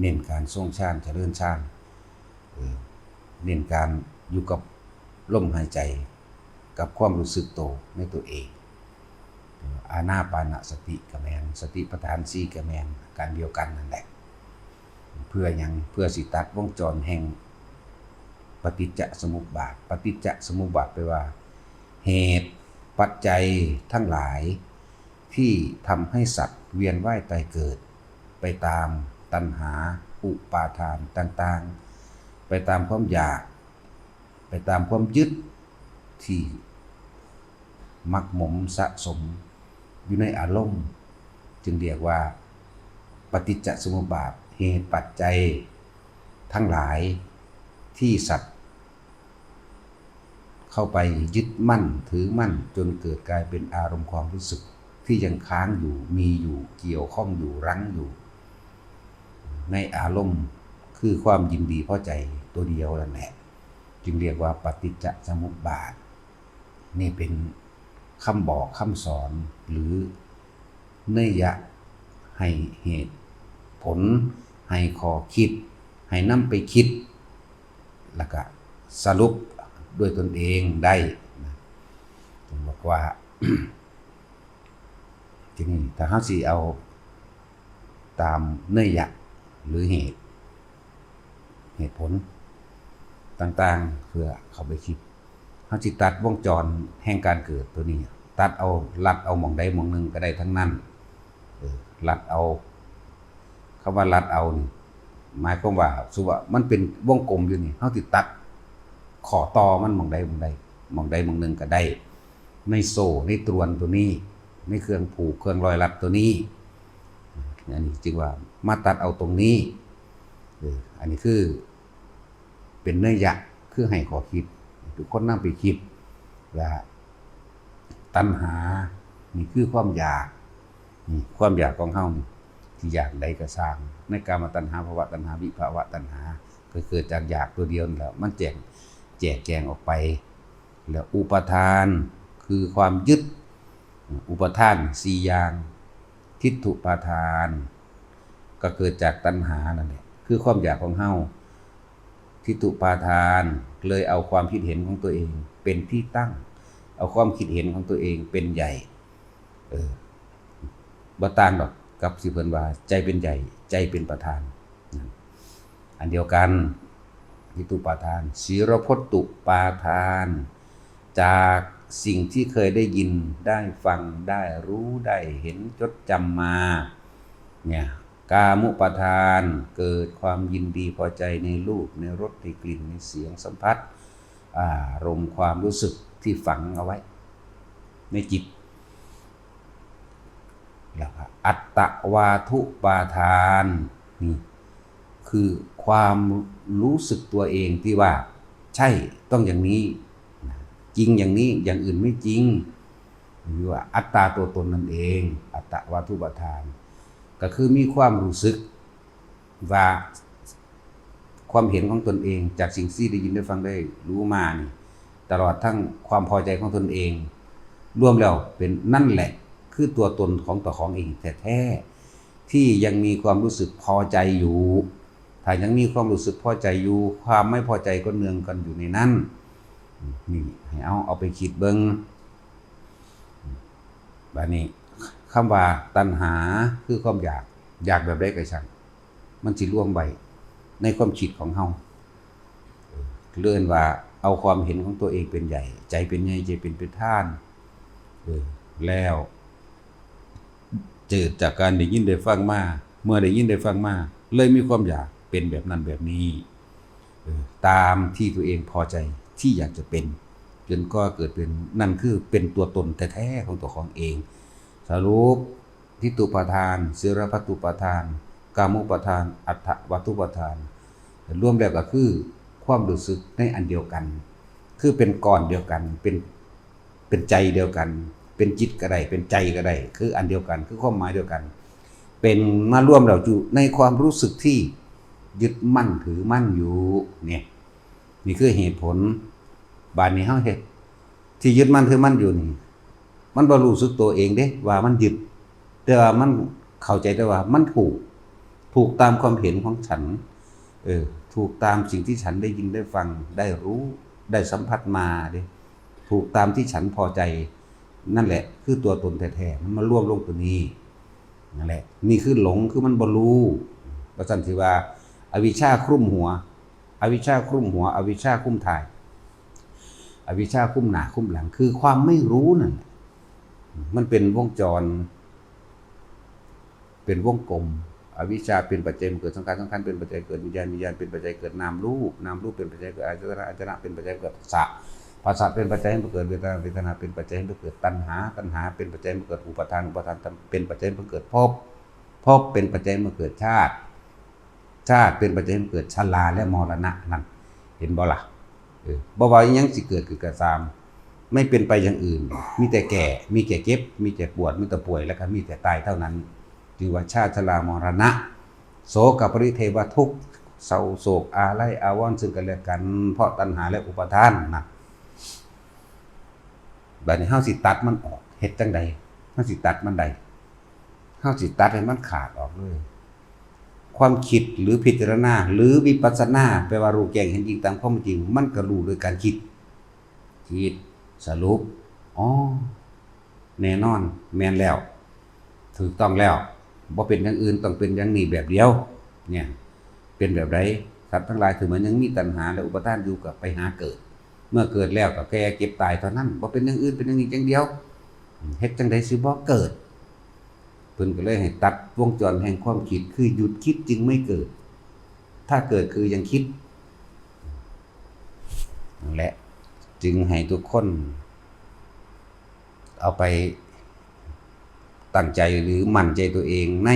เน้นการทรงชาญเจริญชาญเออเน้นการอยู่กับลมหายใจ กับความรู้สึกโตในตัวเอง อาณาปานสติกแมนสติปัฏฐานสีกแมนการเดียวกันนั่นแหละ เพื่อยังเพื่อสิตัดวงจรแห่ง ปฏิจจสมุปบาท ปฏิจจสมุปบาทแปว่า เหตุปัจจัยทั้งหลายที่ทำให้สัตว์เวียนว่ายตายเกิดไปตาม ตัณหา อุปาทานต่างๆ ไปตามความอยาก ไปตามความยึดที่มักหมมสะสมอยู่ในอารมณ์ จึงเรียกว่า ปฏิจจสมุปบาทเหตุปัจจัย ทั้งหลายที่สัตว์ เข้าไปยึดมั่นถือมั่นจนเกิดกลายเป็นอารมณ์ความรู้สึกที่ยังค้างอยู่มีอยู่เกี่ยวข้องอยู่รั้งอยู่ ในอารมณ์คือความยินดีพอใจตัวเดียวนั่นแหละจึงเรียกว่าปฏิจจสมุปบาท นี่เป็นคำบอกคำสอนหรือเนยยะให้เหตุผล ให้ขอคิด ให้นำไปคิด แล้วก็สรุปด้วยตนเองได้นะจึงบอกว่าทีนี้ถ้าเขาสิเอาตามเนื้อยัก หรือเหตุ เหตุผลต่างๆเพื่อเขาไปคิดเขาจิตัดวงจรแห่งการเกิดตัวนี้ ตัดเอาลัดเอาหมองใดหมองหนึ่งก็ได้ทั้งนั้นลัดเอาคำว่าลัดเอานี่หมายความว่าสุว่ามันเป็นวงกลมอยู่นี่เขาติดตัดขอต่อมันมองใดมองใดมองใดมองหนึ่งก็ได้ ในโซ่ในตรวนตัวนี้ในเครื่องผูกเครื่องรอยรัดตัวนี้อันนี้จึงว่า มาตัดเอาตรงนี้ อันนี้คือ เป็นเนื้อยะคือให้ขอคิด ทุกคนนั่งไปคิดว่าตัณหา นี่คือความอยาก นี่ความอยากของเฮานี่ที่อยากใดก็สร้าง ในการมาตัณหาภาวะตัณหาวิภาวะตัณหา ก็เกิดจากอยากตัวเดียวแหละมันแจกแจกแจงออกไป แล้วอุปทานคือความยึด อุปทานสี่อย่าง ทิฏฐุปาทาน ก็เกิดจากตัณหานั่นแหละคือความอยากของเฮาทิฏฐุปาทานเลยเอาความคิดเห็นของตัวเอง เป็นที่ตั้ง เอาความคิดเห็นของตัวเองเป็นใหญ่ เออบ่ต่างดอกกับสิเพิ่นว่า ใจเป็นใหญ่ ใจเป็นประธาน อันเดียวกันทิฏฐุปาทานศีรพตุปาทาน จากสิ่งที่เคยได้ยินได้ฟังได้รู้ได้เห็นจดจำมา เนี่ย กามุปทานเกิดความยินดีพอใจในรูปในรสในกลิ่นในเสียงสัมผัสอารมณ์ความรู้สึกที่ฝังเอาไว้ ในจิตแล้วก็อัตตวาทุปาทานนี่คือความรู้สึกตัวเองที่ว่า ใช่ต้องอย่างนี้ จริงอย่างนี้อย่างอื่นไม่จริงหรือว่าอัตตาตัวตนนั่นเอง อัตตวาทุปาทาน ก็คือมีความรู้สึกว่าความเห็นของตนเอง จากสิ่งที่ได้ยินได้ฟังได้รู้มานี่ตลอดทั้งความพอใจของตนเอง รวมแล้วเป็นนั่นแหละ คือตัวตนของตัวของเองแท้ๆที่ยังมีความรู้สึกพอใจอยู่ ถ้ายังมีความรู้สึกพอใจอยู่ ความไม่พอใจก็เนืองกันอยู่ในนั้นนี่ให้เอาเอาไปคิดเบิงบานี้ คำว่าตัณหาคือความอยากอยากแบบใดก็ช่างมันสิร่วมไว้ในความคิดของเฮาเลื่อนว่าเอาความเห็นของตัวเองเป็นใหญ่ ใจเป็นใหญ่ใจเป็นประธานแล้วเจิดจากการได้ยินได้ฟังมาเมื่อได้ยินได้ฟังมาเลยมีความอยากเป็นแบบนั้นแบบนี้ตามที่ตัวเองพอใจที่อยากจะเป็น จนก็เกิดเป็นนั่นคือเป็นตัวตนแท้ๆของตัวของเอง สรุปทิฏฐุปาทานเสรพัตตุปาทาน กามุปาทาน อัฏฐวัตุปาทาน รวมแล้วก็คือความรู้สึกในอันเดียวกัน คือเป็นก้อนเดียวกัน เป็นเป็นใจเดียวกัน เป็นจิตก็ได้ เป็นใจก็ได้ คืออันเดียวกัน คือความหมายเดียวกัน เป็นมาร่วมเราอยู่ในความรู้สึกที่ยึดมั่นถือมั่นอยู่เนี่ยนี่คือเหตุผลบานนี้เฮาเฮ็ดที่ยึดมั่นถือมั่นอยู่นี่ มันบ่รู้สึกตัวเองเด้ว่ามันยึดแต่ว่ามันเข้าใจแต่ว่ามันถูก ถูกตามความเห็นของฉัน เออ ถูกตามสิ่งที่ฉันได้ยินได้ฟัง ได้รู้ได้สัมผัสมาเดิถูกตามที่ฉันพอใจ นั่นแหละ คือตัวตนแท้ๆมันมาร่วมลงตัวนี้นั่นแหละ นี่คือหลงคือมันบรู้ประสันสิว่าอวิชชาคลุ้มหัว อวิชชาคลุ้มหัว อวิชชาคลุ้มถ่าย อวิชชาคลุ้มหนาคลุ้มหลัง คือความไม่รู้นั่นแหละ มันเป็นวงจร เป็นวงกลม อวิชชาเป็นปัจจัยเกิดสังขารสังขารเป็นปัจจัยเกิดวิญญาณวิญญาณเป็นปัจจัยเกิดนามรูปนามรูปเป็นปัจจัยเกิดอายตนะอายตนะเป็นปัจจัยเกิดภาษาภาษาเป็นปัจจัยให้เกิดเวทนาเวทนาเป็นปัจจัยให้เกิดตัณหา ตัณหา เป็นปัจจัยให้เกิดอุปทานอุปทานเป็นปัจจัยให้เกิดภพภพเป็นปัจจัยให้เกิดชาติ ชาติเป็นปัจจัยให้เกิดชราและมรณะนั่นเห็นบ่ล่ะเออบ่ว่าอิหยังสิเกิดคือกระซาม ไม่เป็นไปอย่างอื่น มีแต่แก่ มีแต่เจ็บ มีแต่ปวด มีแต่ป่วย แล้วก็มีแต่ตายเท่านั้นจึงว่าชาติชรามรณะ โสกับปริเทวทุกข์เศร้าโศกอาไลอาวรณ์ซึ่งกันและกัน เพราะตัณหาและอุปทานนะบัดนี้เฮาสิตัดมันออกเฮ็ดจังใดเฮาสิตัดมันใดเฮาสิตัดให้มันขาดออกเลยความคิดหรือพิจารณา หรือวิปัสสนาแปลว่ารู้แจ้งเห็นจริงตามความจริง มันก็รู้โดยการคิดคิด สรุปอ๋อแน่นอน แมนแล้ว ถูกต้องแล้วบ่เป็นอย่างอื่นต้องเป็นอย่างนี้แบบเดียว เนี่ย เป็นแบบไรสัตว์ทั้งหลายถือมันยังมีตัณหาและอุปทานอยู่กับไปหาเกิด เมื่อเกิดแล้วก็แก่เก็บตายเท่านั้นบ่เป็นอย่างอื่นเป็นอย่างนี้อย่างเดียวเฮ็ดจังไดสิบ่เกิดเพิ่นก็เลยให้ตัดวงจรแห่งความคิดคือหยุดคิดจึงไม่เกิด ถ้าเกิดคือยังคิดนั่นแหละ จึงให้ทุกคน เอาไปตั้งใจหรือมั่นใจตัวเองใน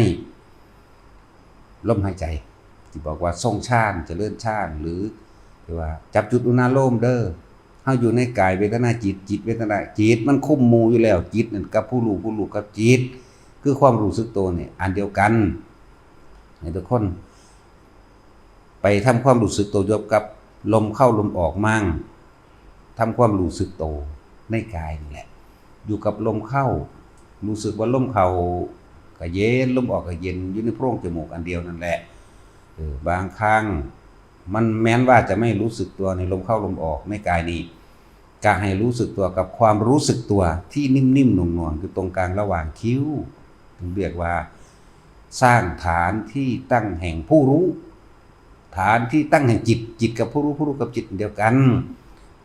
ลมหายใจ ที่บอกว่าทรงชาติจะเลื่อนชาติหรือว่า จับจุดอุณาโลมเด้อเฮาอยู่ในกายเวทนาจิตจิตเวทนาจิตมันคุ้มมูอยู่แล้วจิตนั่นกับผู้รู้ผู้รู้กับจิต คือความรู้สึกตัวเนี่ยอันเดียวกันให้ทุกคน ไปทำความรู้สึกตัวยบกับลมเข้าลมออกมั่ง ทำความรู้สึกโตในกายนี่แหละ อยู่กับลมเข้า รู้สึกว่าลมเข้าก็เย็นลมออกก็เย็นอยู่ในโพรงจมูกอันเดียวนั่นแหละเออบางครั้งมันแม้นว่าจะไม่รู้สึกตัวในลมเข้าลมออกในกายนี้ก็ให้รู้สึกตัวกับความรู้สึกตัวที่นิ่มๆหน่วงๆคือตรงกลางระหว่างคิ้วถึงเรียกว่า สร้างฐานที่ตั้งแห่งผู้รู้ ฐานที่ตั้งแห่งจิตจิตกับผู้รู้ผู้รู้กับจิตเดียวกัน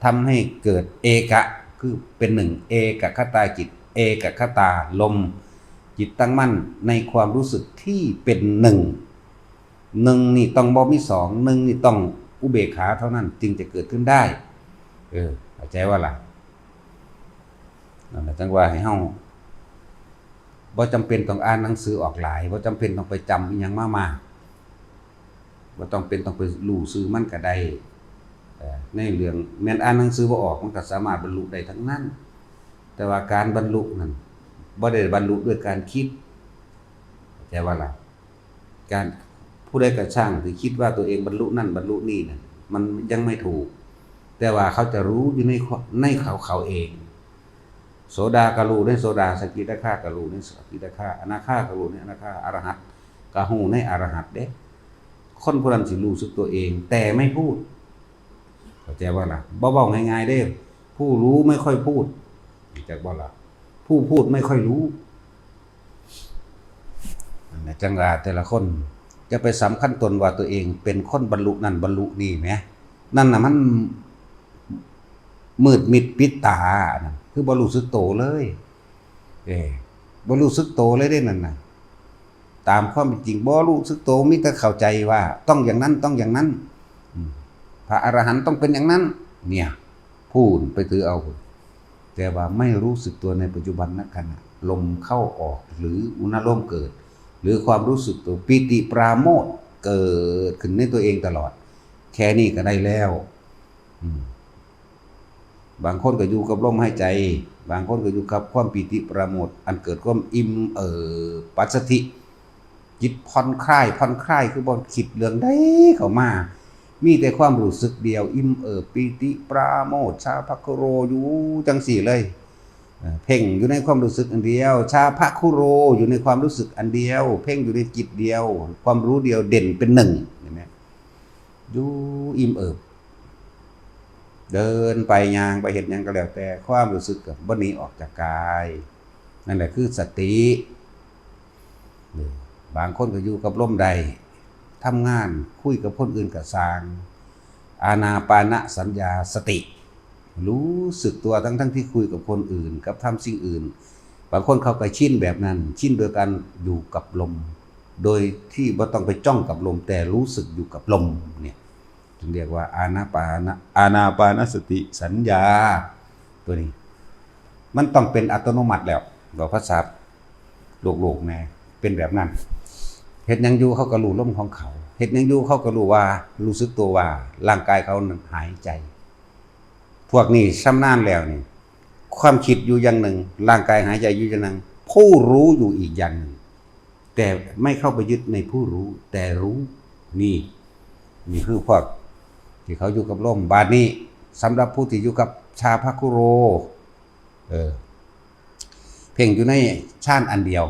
ทำให้เกิดเอกะคือเป็นหนึ่งเอกคตาจิต เอกคตาลม จิตตั้งมั่นในความรู้สึกที่เป็นหนึ่งหนึ่งนี่ต้องบ่มีสองหนึ่งนี่ต้องอุเบกขาเท่านั้นจึงจะเกิดขึ้นได้ เออเข้าใจว่าล่ะนั่นแหละจังว่าให้เฮาบ่จำเป็นต้องอ่านหนังสือออกหลายบ่จำเป็นต้องไปจำอีหยังมากๆบ่ต้องเป็นต้องไปรู้ซื้อมันก็ได้ ในเรื่องแม่นอ่านหนังสือบ่ออกมันก็สามารถบรรลุได้ทั้งนั้น แต่ว่าการบรรลุนั้นบ่ได้บรรลุด้วยการคิดใจว่าล่ะการผู้ใดก็ช่างที่คิดว่าตัวเองบรรลุนั่นบรรลุนี่นะมันยังไม่ถูก แต่ว่าเขาจะรู้อยู่ในในเขาเขาเอง โสดากะรูในโสดาสกิทาคากะรูในสกิทาคาอนาคากะรูในอนาคาอรหัตกะหูในอรหัตเด้คนผู้นั้นสิรู้สึกตัวเอง แต่ไม่พูด เข้าใจว่าล่ะเว้าง่ายๆเด้ผู้รู้ไม่ค่อยพูดเข้าใจบ่าล่ะผู้พูดไม่ค่อยรู้จังหวะแต่ละคนจะไปสำคัญตนว่าตัวเองเป็นคนบรรลุนั่นบรรลุนี่แหมนั่นน่ะมันมืดมิดปิดตานะคือบรู้สึกโตเลย เออบรู้สึกโตเลยได้นั่นนะตามความเป็นจริงบ่รู้สึกโตมิแต่เข้าใจว่า ต้องอย่างนั้นต้องอย่างนั้น พระอรหันต์ต้องเป็นอย่างนั้น เนี่ยพูดไปถือเอา แต่ว่าไม่รู้สึกตัวในปัจจุบันนักขณะลมเข้าออกหรืออุณหภูมิเกิด หรือความรู้สึกตัวปิติปราโมทเกิดขึ้นในตัวเองตลอด แค่นี้ก็ได้แล้วบางคนก็อยู่กับลมหายใจ บางคนก็อยู่กับความปีติประโมทอันเกิดความอิ่มเอ่อปัสสติจิตผ่อนคลายผ่อนคลายคือบ่คิดเรื่องใดเข้ามา มีแต่ความรู้สึกเดียว อิ่มเอิบปีติปราโมทชาพักโรอยู่จังสี่เลยเพ่งอยู่ในความรู้สึกอันเดียว ชาพะคุโรอยู่ในความรู้สึกอันเดียว เพ่งอยู่ในจิตเดียว ความรู้เดียวเด่นเป็นหนึ่งเห็นไหมอยู่อิ่มเอิบ เดินไปยางไปเห็นยังก็แล้วแต่ความรู้สึกกับบนี้ออกจากกาย นั่นแหละคือสติ บางคนก็อยู่กับลมใด ทำงานคุยกับคนอื่นกับสางอาณาปานะสัญญาสติ รู้สึกตัวทั้งทั้งที่คุยกับคนอื่น กับทำสิ่งอื่น บางคนเขาก็ชินแบบนั้น ชินโดยการอยู่กับลม โดยที่บ่ต้องไปจ้องกับลม แต่รู้สึกอยู่กับลมเนี่ยจึงเรียกว่าอานาปานะอานาปานสติสัญญาตัวนี้ มันต้องเป็นอัตโนมัติแล้วบอกภาษาโลกโลกแน่เป็นแบบนั้น เห็ดยังอยู่เขาก็รู้ลมของเขาเห็ดยังอยู่เขาก็รู้ว่ารู้สึกตัวว่าร่างกายเขาหายใจ พวกนี้ชำนาญแล้วนี่ความคิดอยู่อย่างหนึ่ง ร่างกายหายใจอยู่อย่างหนึ่ง ผู้รู้อยู่อีกอย่างหนึ่งแต่ไม่เข้าไปยึดในผู้รู้ แต่รู้นี่นี่คือพวกที่เขาอยู่กับลมบาดนี้สำหรับผู้ที่อยู่กับชาพักคุโร เออ เพ่งอยู่ในชาติอันเดียว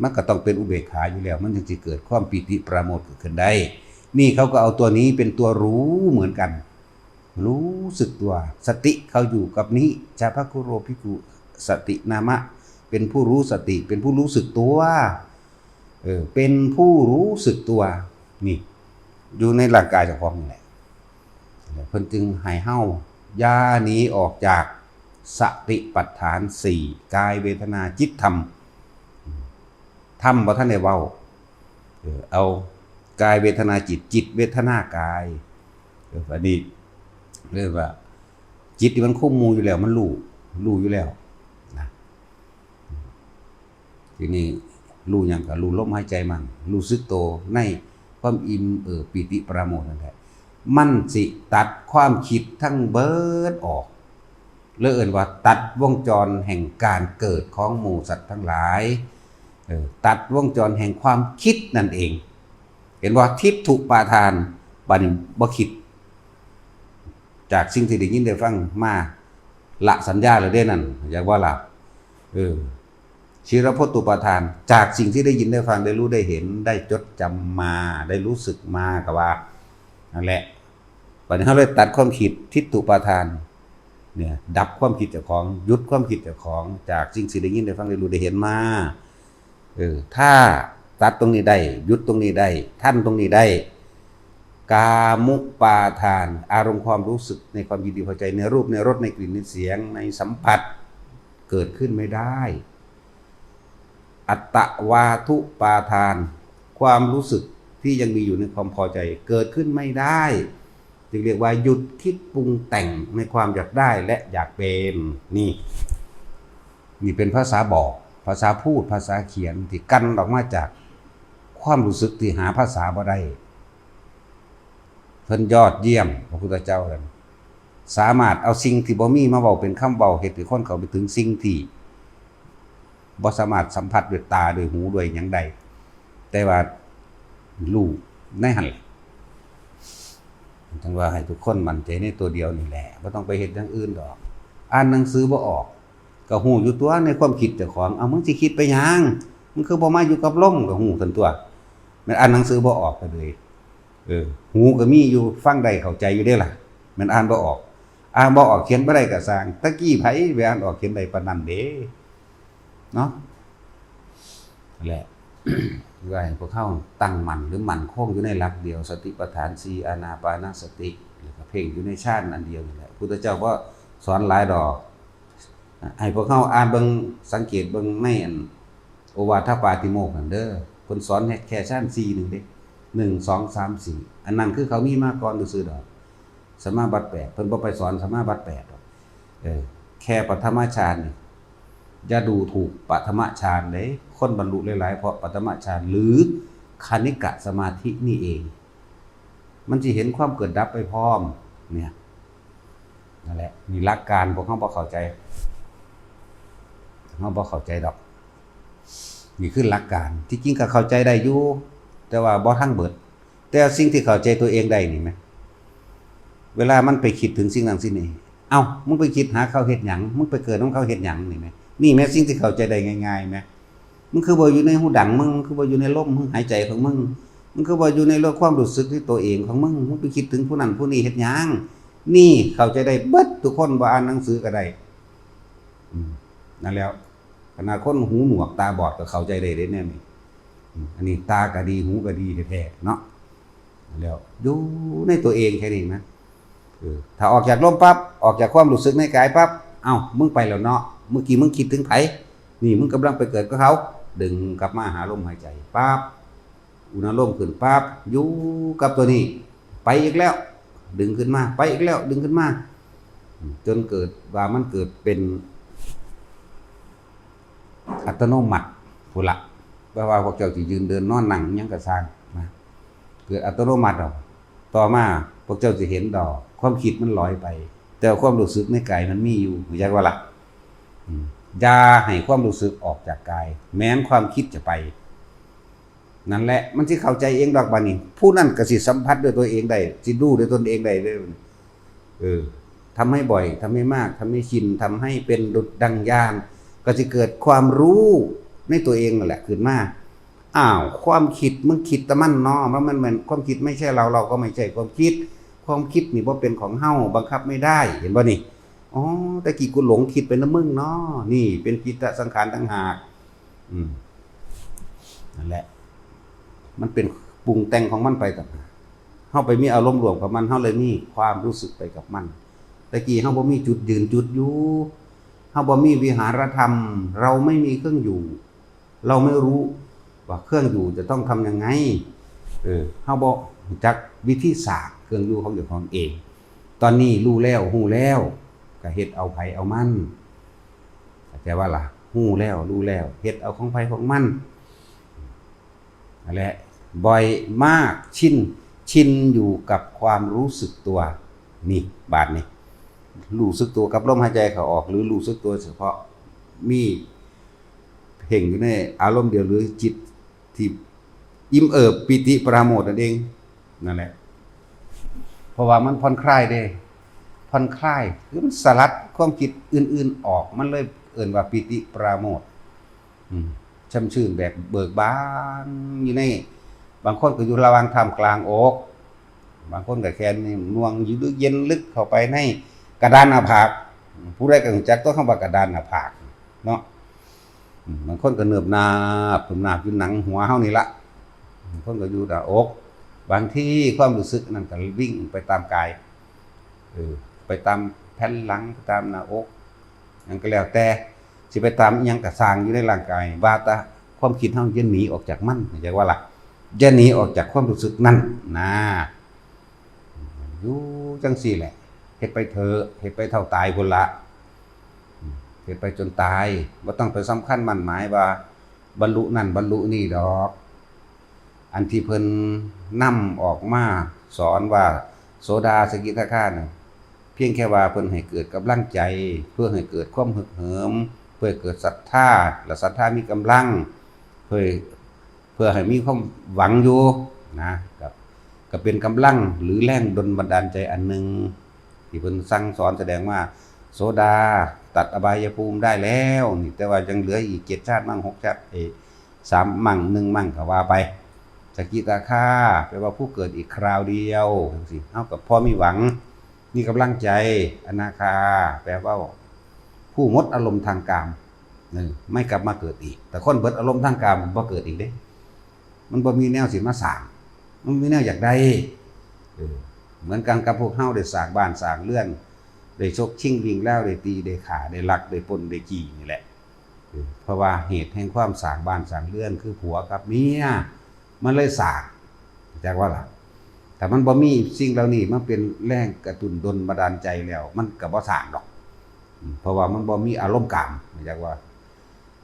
มันก็ต้องเป็นอุเบกขาอยู่แล้ว มันจึงจะเกิดความปิติประโมทเกิดขึ้นได้ นี่เขาก็เอาตัวนี้เป็นตัวรู้เหมือนกัน รู้สึกตัวสติเขาอยู่กับนี้ชาพักคุโรพิกุสตินามะ เป็นผู้รู้สติ เป็นผู้รู้สึกตัวเออเป็นผู้รู้สึกตัวนี่อยู่ในร่างกายเจ้าของนี่แหละเพิ่นจึงให้เฮายาหนี้ออกจากสติปัฏฐานสี่กายเวทนาจิตธรรม ธรรมบ่ท่านได้เว้าเอากายเวทนาจิตจิตเวทนากายอันนี้เรียกว่า จิตที่มันคุ้มมูอยู่แล้ว มันรู้รู้อยู่แล้วนะทีนี้รู้หยังก็รู้ลมหายใจมั่งรู้สึกโตในความอิ่มเออปีติประโมทนั่นแหละมันสิตัดความคิดทั้งเบิดออกเลื่อนว่าตัดวงจรแห่งการเกิดของหมูสัตว์ทั้งหลาย ตัดวงจรแห่งความคิดนั่นเอง เห็นว่าทิฏฐุปาทานบันบคิด จากสิ่งที่ได้ยินได้ฟังมาละสัญญาเลยได้นั่นอยากว่าละเออชีรพจตุปาทาน จากสิ่งที่ได้ยินได้ฟังได้รู้ได้เห็น ได้จดจำมาได้รู้สึกมากับว่านั่นแหละวันนี้เขาเลยตัดความคิดทิฏฐุปาทานเนี่ยดับความคิดเจ้าของยุดความคิดเจ้าของ จากสิ่งที่ได้ยินได้ฟังได้รู้ได้เห็นมา เออถ้าตัดตรงนี้ได้หยุดตรงนี้ได้ท่านตรงนี้ได้ กามุปาทาน อารมณ์ความรู้สึกในความยินดีพอใจในรูปในรสในกลิ่นในเสียงในสัมผัสเกิดขึ้นไม่ได้ อัตตวาทุปาทาน ความรู้สึกที่ยังมีอยู่ในความพอใจ เกิดขึ้นไม่ได้จึงเรียกว่าหยุดคิดปรุงแต่งในความอยากได้และอยากเป็นนี่ นี่เป็นภาษาบอก ภาษาพูดภาษาเขียนที่กันออกมาจากความรู้สึกที่หาภาษาบ่ได้เพิ่นยอดเยี่ยมพระพุทธเจ้าท่านสามารถเอาสิ่งที่บ่มีมาเว้าเป็นคำเว้าเฮ็ดให้คนเขาไปถึงสิ่งที่บ่สามารถสัมผัสด้วยตาด้วยหูด้วยหยังใดแต่ว่ารู้ในหันแหละจังว่าให้ทุกคนมั่นใจในตัวเดียวนี่แหละบ่ต้องไปเฮ็ดอย่างอื่นดอก อ่านหนังสือบ่ออก ก็ฮู้อยู่ตัวในความคิดเจ้าของ เอามึงสิคิดไปยังมึงคือบ่มาอยู่กับลมก็ฮู้ทันตัว มันอ่านหนังสือบ่ออกก็เลย เออ หูก็มีอยู่ฟังได้เข้าใจอยู่ได้ล่ะ มันอ่านบ่ออก อ่านบ่ออกเขียนบ่ได้ก็สร้างตะกี้ไผไปอ่านออกเขียนได้ปานนั้นเด้เนาะนั่แหละว่าให้พวกเข้าตั้งมั่นหรือมั่นคงอยู่ในหลักเดียว สติปัฏฐานสีอานาปานสติแล้วก็เพ่งอยู่ในชาติอันเดียวนี่แหละพุทธเจ้าก็สอนหลายดอก ให้พวกเขาอ่านเบิงสังเกตเบิ่งในอันโอวาทปาติโมกนันเด้อเพิ่นสอนแค่ชาติ4นึงเด้หนึ่งสองสามสี่อันนั้นคือเขามีมาก่อนซื้อดอกสมาบัติแปดเพิ่นบ่ไปสอนสมาบัติแปดดอกเออแค่ปฐมฌานนี่อย่าดูถูกปฐมฌานเลยคนบรรลุหลายๆเพราะปฐมฌานหรือคณิกะสมาธินี่เอง มันจะเห็นความเกิดดับไปพร้อมเนี่ยนั่นแหละนี่หลักการพวกเขาบ่เข้าใจ เขาบ่เข้าใจดอก นี่คือหลักการ ที่จริงก็เข้าใจได้อยู่แต่ว่าบ่ทั้งเบิด แต่สิ่งที่เข้าใจตัวเองได้นี่ไหมเวลามันไปคิดถึงสิ่งนั้นสิ่งนี้ เอามึงไปคิดหาเขาเฮ็ดหยังมึงไปเกิดของเขาเฮ็ดหยังนี่แหมนี่แม่สิ่งที่เข้าใจได้ง่ายๆแหมมึงคือบ่อยู่ในหูดังมึงมึงคือบ่อยู่ในลมมึงหายใจของมึงมึงคือบ่อยู่ในโลกความรู้สึกที่ตัวเองของมึงมึงไปคิดถึงผู้นั้นผู้นี้เฮ็ดหยังนี่เข้าใจได้เบิดทุกคนบ่อ่านหนังสือก็ได้อื นั่นแล้วขนาดคนหูหนวกตาบอดก็เข้าใจได้เด้แน่นี่อันนี้ตาก็ดีหูก็ดีแท้ๆเนาะแล้วอยู่ในตัวเองแค่นี้นะถ้าออกจากลมปั๊บออกจากความรู้สึกในกายปั๊บเอ้ามึงไปแล้วเนาะเมื่อกี้มึงคิดถึงไผนี่มึงกำลังไปเกิดกับเขา ดึงกลับมาหาลมหายใจปั๊บอุณหภูมิขึ้นปั๊บอยู่กับตัวนี้ ไปอีกแล้ว ดึงขึ้นมา ไปอีกแล้ว ดึงขึ้นมา จนเกิดว่ามันเกิดเป็น อัตโนมัติพุนละแปลว่าพวกเจ้าที่ยืนเดินนอนหนังยังกระสร้างนะเกิดอัตโนมัติเอาต่อมาพวกเจ้าจะเห็นดอก ความคิดมันลอยไป แต่ความรู้สึกในกายมันมีอยู่รู้จักว่าล่ะอย่าให้ความรู้สึกออกจากกาย แม้นความคิดจะไป นั่นแหละมันสิเข้าใจเองดอกบานี้ ผู้นั้นก็สิสัมผัสด้วยตัวเองได้สิดูด้วยตนเองได้ด้อเออทำให้บ่อยทำให้มากทำให้ชินทำให้เป็นดุจดังยาน ก็จะเกิดความรู้ในตัวเองนั่นแหละขึ้นมาอ้าวความคิดมึงคิดแต่มันเนาะมันมันเหมือนความคิดไม่ใช่เราเราก็ไม่ใช่ความคิด ความคิดนี่ว่าเป็นของเฮาบังคับไม่ได้เห็นป่ะนี่อ๋อแต่กี้กูหลงคิดเป็นน้ำมึงเนาะนี่ เป็นจิตสังขารต่างหากอืมนั่นแหละ มันเป็นปรุงแต่งของมันไปกับเฮาไปมีอารมณ์รวมกับมันเฮาเลยมีความรู้สึกไปกับมันแต่กี้เฮาบ่มีจุดยืนจุดอยู่ เฮาบ่มีวิหารธรรม เราไม่มีเครื่องอยู่ เราไม่รู้ว่าเครื่องอยู่จะต้องทำยังไง เออเฮาบ่จักวิธีศาสตร์เครื่องอยู่ของเจ้าของเอง ตอนนี้รู้แล้วฮู้แล้วก็เฮ็ดเอาไผเอามันเข้าใจว่าล่ะฮู้แล้วรู้แล้วเฮ็ดเอาของไผของมันนั่นแหละบ่อยมากชินชินอยู่กับความรู้สึกตัวนี่บาทนี้ รู้สึกตัวกับลมหายใจเขาออก หรือรู้สึกตัวเฉพาะมีเพ่งอยู่ในอารมณ์เดียวหรือจิตที่อิ่มเอิบปิติปราโมทนั่นเองนั่นแหละเพราะว่ามันผ่อนคลายเด้ผ่อนคลายคือมันสลัดความคิดอื่น ๆออกมันเลยเอิ่นว่าปิติปราโมทช่ำชื่นแบบเบิกบานอยู่ในบางคนก็อยู่ระว่างท่ามกลางอก บางคนก็แค่น่วงอยู่ลึกเย็นลึกเข้าไปใน กระดานหน้าผาก ผู้ใดก็รู้จักต้องคำว่ากระดานหน้าผากเนาะบางคนก็เนืบหนาบเนือบหนาบอยู่หนังหัวเฮานี่ละบางคนก็อยู่หน้าอก บางที่ความรู้สึกนั่นก็วิ่งไปตามกายเออไปตามแผ่นหลังไปตามหน้าอกหยังก็แล้วแต่สิไปตามยังกระสางอยู่ในร่างกายว่าแต่ความคิดเฮาจะหนีออกจากมันเข้าว่าล่ะจะหนีออกจากความรู้สึกนั้นนะอยู่จังซี่แหละ เฮ็ดไปเถอะเฮ็ดไปเท่าตายพุ่นละเฮ็ดไปจนตายบ่ต้องไปสำคัญมั่นหมายว่า บรรลุนั่นบรรลุนี่ดอก อันที่เพิ่นนำออกมาสอนว่าโสดาสกิทาคาน่ะเพียงแค่ว่าเพิ่นให้เกิดกำลังใจ เพื่อให้เกิดความฮึกเหิม เพื่อเกิดศรัทธาและศรัทธามีกำลัง เพื่อเพื่อให้มีความหวังอยู่นะครับก็เป็นกำลังหรือแรงดลบันดาลใจอันหนึ่ง ที่เพิ่นสั่งสอนแสดงว่า โสดาตัดอบายภูมิได้แล้วนี่แต่ว่ายังเหลืออีกเจ็ดชาติมั่งหกชาติเอสามมั่งหนึ่งมั่งก็ว่าไปสกิตาคาแปลว่าผู้เกิดอีกคราวเดียวจังซี่เฮากับพอมีหวังมีกำลังใจ อนาคา แปลว่าผู้งดอารมณ์ทางกามนี่งไม่กลับมาเกิดอีก แต่คนเบิดอารมณ์ทางกามบ่เกิดอีกเด้ มันบ่มีแนวสิมาสางมันมีแนวอยากได้ เหมือนกันกับพวกเฮาได้สางบ้านสางเรือนได้ชกชิงวิ่งแล้วได้ตีได้ขาได้ลักได้ปนได้จี้นี่แหละ เพราะว่าเหตุแห่งความสางบ้านสางเรือนคือผัวกับเมียมันเลยสางจากว่าล่ะแต่มันบ่มีสิ่งเหล่านี้มันเป็นแรงกระตุ้นดลบันดาลใจแล้ว มันก็บ่สางดอก เพราะว่ามันบ่มีอารมณ์กามจากว่า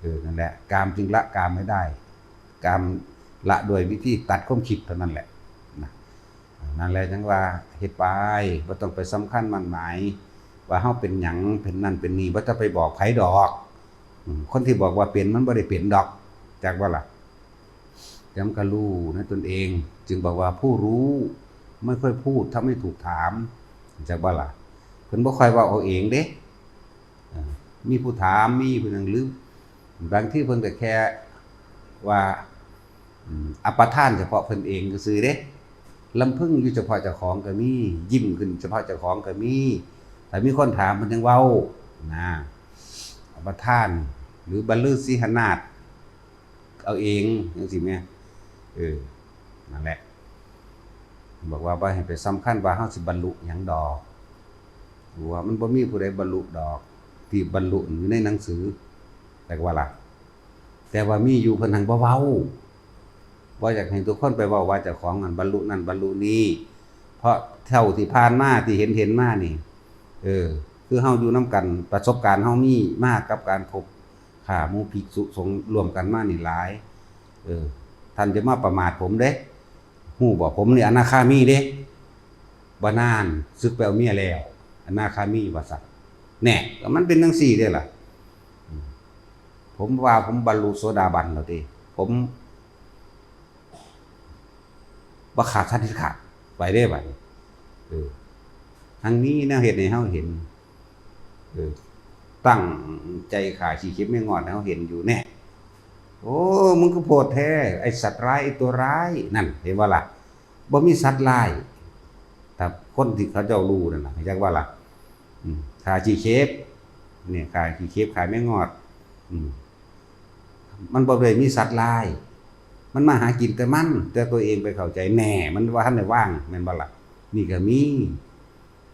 เออนั่นแหละกามจึงละกามไม่ได้ กามละโดวยวิธีตัดความคิดเท่านั้นแหละ นั่นแหละจังว่าเฮ็ดไปบ่ต้องไปสำคัญมันหมาย ว่าเฮาเป็นหยังเป็นนั่นเป็นนี่บ่ต้องไปบอกไผดอกคนที่บอกว่าเป็นมันบ่ได้เป็นดอก จากว่าล่ะจำก็รู้ในตนเอง จึงบอกว่าผู้รู้ไม่ค่อยพูดถ้าไม่ถูกถาม จากว่าล่ะเพิ่นบ่ค่อยว้าเอาเองเด้มีผู้ถามมีผู้หนึงหรือบางที่เพิ่นก็แค่ว่าอัปทานเฉพาะเพิ่นเองก็ซื่อเด้ ลำพึ่งอยู่เฉพาะเจ้าของก็มียิ้มขึ้นเฉพาะเจ้าของก็มีแต่มีคนถามเพิ่นยังเว้านะอัปปทาน หรือบรรลือสิหนาฏเอาเองจังซี่แม่เออนั่นแหละ บอกว่าบ่ให้ไปสำคัญว่าเฮาสิบรรลุหยังดอกว่ามันบ่มีผู้ใดบรรลุดอก ที่บรรลุอยู่ในหนังสือแต่ว่าล่ะแต่ว่ามีอยู่เพิ่นหังบ่เว้า บ่อยากให้ทุกคนไปว้าว่าเจ้าของนั้นบรรลุนั้นบรรลุนี้ เพราะเท่าที่ผ่านมาที่เห็นเห็นมานี่ เออ คือเฮาอยู่นํกันประสบการณ์เฮามีมากกับการพบขาหมู่ภิกษุสงรวมกันมานี่หลาย เออ ท่านจะมาประมาทผมเด้ฮู้บอกผมนี่อนาคามีเด้บ่นานซึกไปเอาเมียแล้วอนาคามีวาซั่นแน่ก็มันเป็นจังซี่เด้ล่ะ ผมว่าผมบรรลุโสดาบันแล้วดิผม บ่าขาดสันติขาดไปได้บัดนี้เออทางนี้แนวเห็นให้เฮาเห็นตั้งใจขาชีคิดไม่งอนให้เฮาเห็นอยู่แน่โอ้มึงก็โพดแท้ไอสัตว์ร้ายไอตัวร้ายนั่น เห็นว่าล่ะบ่มีสัตว์ร้ายแต่คนที่เขาเจ้ารู้นั่นนะเรียกว่าล่ะขาชีเคฟเนี่ยขาชีเคฟขายไม่งอดอมมันบ่ได้มีสัตว์ลาย มันมาหากินแต่มัน แต่ตัวเองไปเข้าใจแหน่มันว่าท่านได้ว่างแม่นบ่ล่ะนี่ก็มี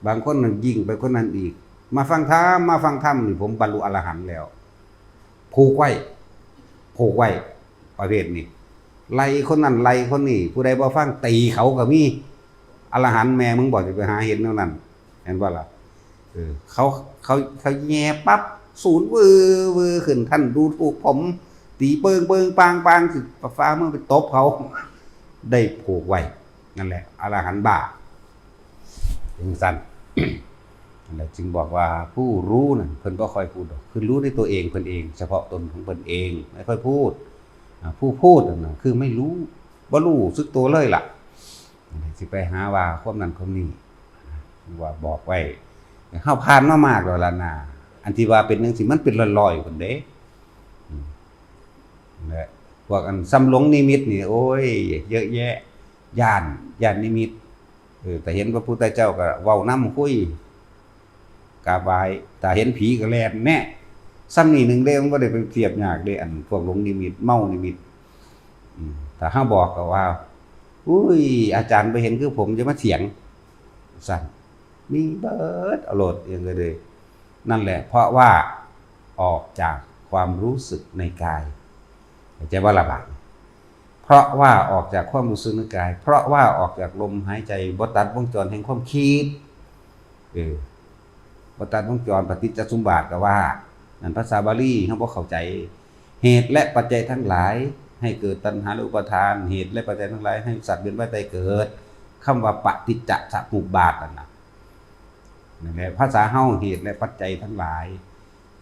บางคนมันยิ่งไปคนนั้นอีก มาฟังธรรมมาฟังธรรมนี่ผมบรรลุอรหันต์แล้วผูกไว้ผูกไว้ประเภทนี้ไล่คนนั้นไล่คนนี้ผู้ใดบ่ฟังตีเขาก็มีอรหันต์แม่มึงบอกจะไปหาเห็นเท่านั้นเห็นบ่ล่ะเออเขาเขาเขาแย่ปั๊บศูนย์เวือวือขึ้นท่านดูถูกผม ตีเปิงเปิงปางปางสิฟ้าเมื่อไปตบเขา ได้ผูกไว้นั่นแหละอรหันต์บาจึงสั้นนั่นแหละจึงบอกว่าผู้รู้น่ะเพิ่นก็ค่อยพูดดอกคือรู้ในตัวเองเพิ่นเอง เฉพาะตนของเพิ่นเองไม่ค่อยพูด ผู้พูดนั่นคือไม่รู้บ่รู้สึกตัวเลยล่ะสิไปหาว่าความนั้นความนี้ว่าบอกไว้เฮาผ่านมามากแล้วล่ะนะอันที่ว่าเป็นจังซี่มันเป็นลอยๆพุ่นเด้ นะพวกอันซ้ำหลงนิมิตนี่โอ้ย เยอะแยะย่านย่านนิมิตเออแต่เห็นพระพุทธเจ้าก็เว้านํคุยกาบไหว้ถ้าเห็นผีก็แลนแน่ซ้ำนี่หนึ่งเด้มันบ่ได้ไปเปรียบยากเด้อันพวกหลงนิมิตเมานิมิตอืมถ้าบอกก็ว่าอุ้ย อาจารย์ไปเห็นคือผมจะมาเถียง สั่นมีเบิดเอาโหลดอย่างเดียวเลยนั่นแหละ เพราะว่าออกจากความรู้สึกในกาย เข้าใจว่าระบาดเพราะว่าออกจากความรู้สึกในกกาย เพราะว่าออกจากลมหายใจบตัดวงจรแห่งความคิดเออบตัดวงจรปฏิจจสมบาทก็ว่านั่นภาษาบาลีเขาบอกเข้าใจ เหตุและปัจจัยทั้งหลาย ให้เกิดตัณหาและอุปทาน เหตุและปัจจัยทั้งหลายให้สัตว์เวียนว่ายตายเกิดคำว่าปฏิจจสมุปบาทนั่นนะนั่ภาษาเฮาเหตุและปัจจัยทั้งหลาย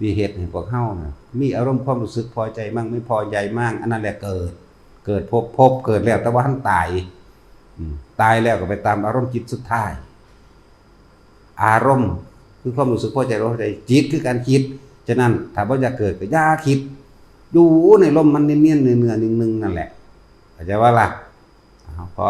ที่เหตุให้พวกเฮาน่ะมีอารมณ์ความรู้สึกพอใจมั่งไม่พอใจมั่งอันนั้นแหละเกิด เกิดพบพบเกิดแล้วแต่ว่าท่านตายตายแล้วก็ไปตามอารมณ์จิตสุดท้าย อารมณ์คือความรู้สึกพอใจรู้ใจจิตคือการคิด ฉะนั้นถ้าว่าจะเกิดก็อย่าคิด อยู่ในลมมันเนียนๆเนื้อๆนึ่งๆนั่นแหละเข้าใจว่าล่ะพอ